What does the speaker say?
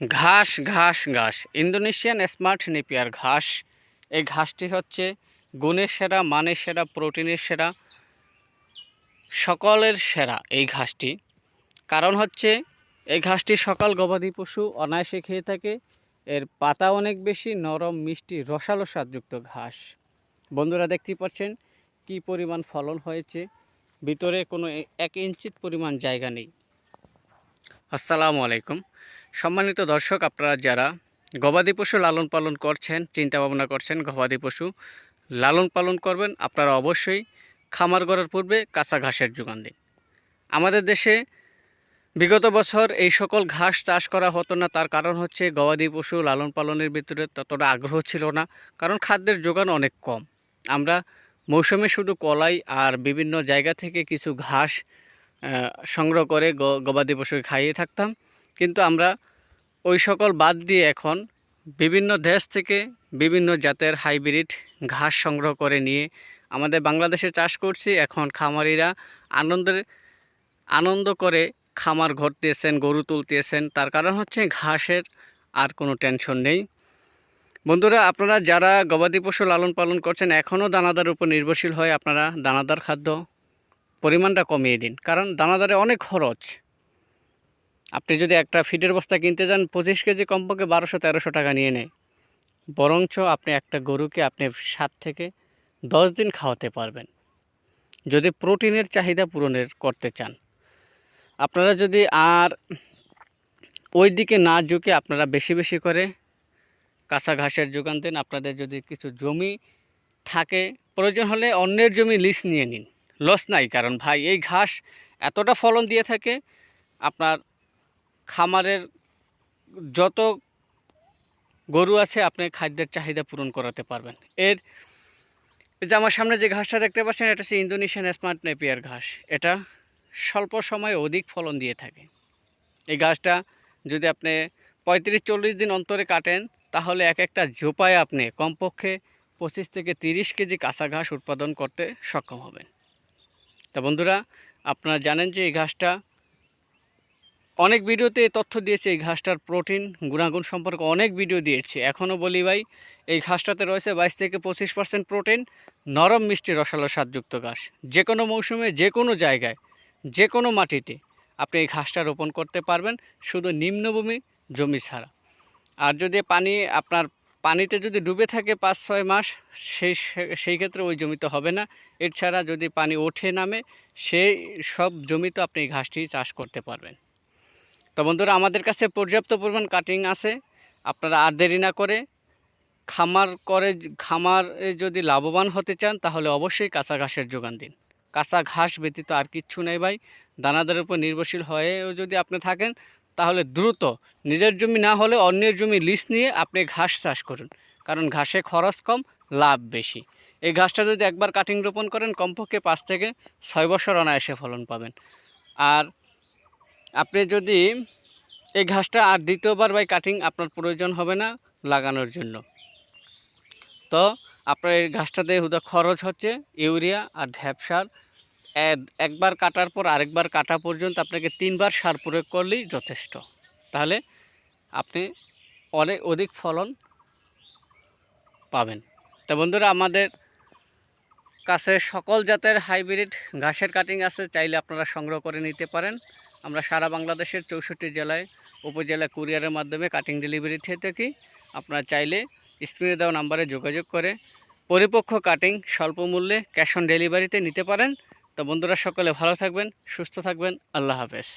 ঘাস ঘাস ঘাস। ইন্দোনেশিয়ান স্মার্ট নেপিয়ার ঘাস। এই ঘাসটি হচ্ছে গুণের সেরা, মানের সেরা, প্রোটিনের সেরা, সকলের সেরা এই ঘাসটি। কারণ হচ্ছে এই ঘাসটি সকাল গবাদি পশু অনায়াসে খেয়ে থাকে। এর পাতা অনেক বেশি, নরম, মিষ্টি রসালো স্বাদযুক্ত ঘাস। বন্ধুরা দেখতেই পাচ্ছেন কি পরিমাণ ফলন হয়েছে। ভিতরে কোনো এক ইঞ্চিত পরিমাণ জায়গা নেই। আসসালামু আলাইকুম। সম্মানিত দর্শক, আপনারা যারা গবাদি পশু লালন পালন করছেন চিন্তা ভাবনা করছেন, গবাদি পশু লালন পালন করবেন, আপনারা অবশ্যই খামার করার পূর্বে কাঁচা ঘাসের যোগান দিন। আমাদের দেশে বিগত বছর এই সকল ঘাস চাষ করা হতো না, তার কারণ হচ্ছে গবাদি পশু লালন পালনের ভিতরে ততটা আগ্রহ ছিল না, কারণ খাদ্যের যোগান অনেক কম। আমরা মৌসুমে শুধু কলাই আর বিভিন্ন জায়গা থেকে কিছু ঘাস সংগ্রহ করে গবাদি পশুকে খাইয়ে থাকতাম, কিন্তু আমরা ওই সকল বাদ দিয়ে এখন বিভিন্ন দেশ থেকে বিভিন্ন জাতের হাইব্রিড ঘাস সংগ্রহ করে নিয়ে আমাদের বাংলাদেশে চাষ করছি। এখন খামারিরা আনন্দের, আনন্দ করে খামার ঘরতেছেন, গরু তুলতেছেন। তার কারণ হচ্ছে ঘাসের আর কোনো টেনশন নেই। বন্ধুরা, আপনারা যারা গবাদি পশু লালন পালন করছেন, এখনও দানাদার উপর নির্ভরশীল হয়ে আপনারা দানাদার খাদ্য পরিমাণটা কমিয়ে দিন। কারণ দানাদারে অনেক খরচ। আপনি যদি একটা ফিডের বস্তা কিনতে যান, পঁচিশ কেজি কমপক্ষে বারোশো, তেরোশো টাকা নিয়ে নেয়। বরঞ্চ আপনি একটা গরুকে আপনি সাত থেকে দশ দিন খাওয়াতে পারবেন। যদি প্রোটিনের চাহিদা পূরণের করতে চান। আপনারা যদি আর ওই দিকে না ঝুঁকে আপনারা বেশি বেশি করে কাঁচা ঘাসের যোগান দেন, আপনাদের যদি কিছু জমি থাকে, প্রয়োজন হলে অন্যের জমি লিস নিয়ে নিন। লস নাই, কারণ ভাই, এই ঘাস এতটা ফলন দিয়ে থাকে, আপনার খামারের যত গরু আছে, আপনি খাদ্যের চাহিদা পূরণ করাতে পারবেন। এর যে আমার সামনে যে ঘাসটা দেখতে পাচ্ছেন, এটা হচ্ছে ইন্দোনেশিয়ান স্মার্ট নেপিয়ার ঘাস। এটা স্বল্প সময়ে অধিক ফলন দিয়ে থাকে। এই ঘাসটা যদি আপনি পঁয়ত্রিশ চল্লিশ দিন অন্তরে কাটেন, তাহলে এক একটা ঝোপায় আপনি কমপক্ষে পঁচিশ থেকে তিরিশ কেজি কাঁচা ঘাস উৎপাদন করতে সক্ষম হবেন। তা বন্ধুরা, আপনারা জানেন যে এই ঘাসটা অনেক ভিডিওতে তথ্য দিয়েছে এই ঘাসটার প্রোটিন, গুণাগুণ সম্পর্কে অনেক ভিডিও দিয়েছে। এখনও বলি ভাই, এই ঘাসটাতে রয়েছে বাইশ থেকে পঁচিশ পার্সেন্ট প্রোটিন, নরম মিষ্টি রসালো স্বাদযুক্ত ঘাস। যে কোনো মৌসুমে, যে কোনো জায়গায়, যে কোনো মাটিতে আপনি এই ঘাসটা রোপণ করতে পারবেন, শুধু নিম্নভূমি জমি ছাড়া। আর যদি পানি, আপনার পানিতে যদি ডুবে থাকে পাঁচ ছয় মাস, সেই সেই ক্ষেত্রে ওই জমিতে হবে না। এছাড়া যদি পানি ওঠে নামে, সেই সব জমিতে আপনি ঘাসটি চাষ করতে পারবেন। তো বন্ধুরা, আমাদের কাছে পর্যাপ্ত পরিমাণ কাটিং আছে। আপনারা আর দেরি না করে খামার করে, খামারে যদি লাভবান হতে চান, তাহলে অবশ্যই কাঁচা ঘাসের যোগান দিন। কাঁচা ঘাস ব্যতীত আর কিচ্ছু নেই ভাই। দানাদারের উপর নির্ভরশীল হয়েও যদি আপনি থাকেন, তাহলে দ্রুত নিজের জমি না হলে অন্যের জমি লিজ নিয়ে আপনি ঘাস চাষ করুন। কারণ ঘাসে খরচ কম, লাভ বেশি। এই ঘাসটা যদি একবার কাটিং রোপণ করেন, কমপক্ষে পাঁচ থেকে ছয় বছর অনায়াসে ফলন পাবেন। আর আপনি যদি এই ঘাসটা আর দ্বিতীয়বার বাই কাটিং আপনার প্রয়োজন হবে না লাগানোর জন্য। তো আপনার এই ঘাসটাতে হুদা খরচ হচ্ছে, ইউরিয়া আর ঢ্যাপ সার। একবার কাটার পর আরেকবার কাটা পর্যন্ত আপনাকে তিনবার সার প্রয়োগ করলেই যথেষ্ট। তাহলে আপনি অনেক অধিক ফলন পাবেন। তা বন্ধুরা, আমাদের কাছে সকল জাতের হাইব্রিড ঘাসের কাটিং আছে, চাইলে আপনারা সংগ্রহ করে নিতে পারেন। আমরা সারা বাংলাদেশের চৌষট্টি জেলায় উপজেলা কুরিয়ারের মাধ্যমে কাটিং ডেলিভারি থেকে থাকি। আপনারা চাইলে স্ক্রিনে দেওয়া নাম্বারে যোগাযোগ করে পরিপক্ষ কাটিং স্বল্প মূল্যে ক্যাশ অন ডেলিভারিতে নিতে পারেন। তো বন্ধুরা, সকলে ভালো থাকবেন, সুস্থ থাকবেন। আল্লাহ হাফেজ।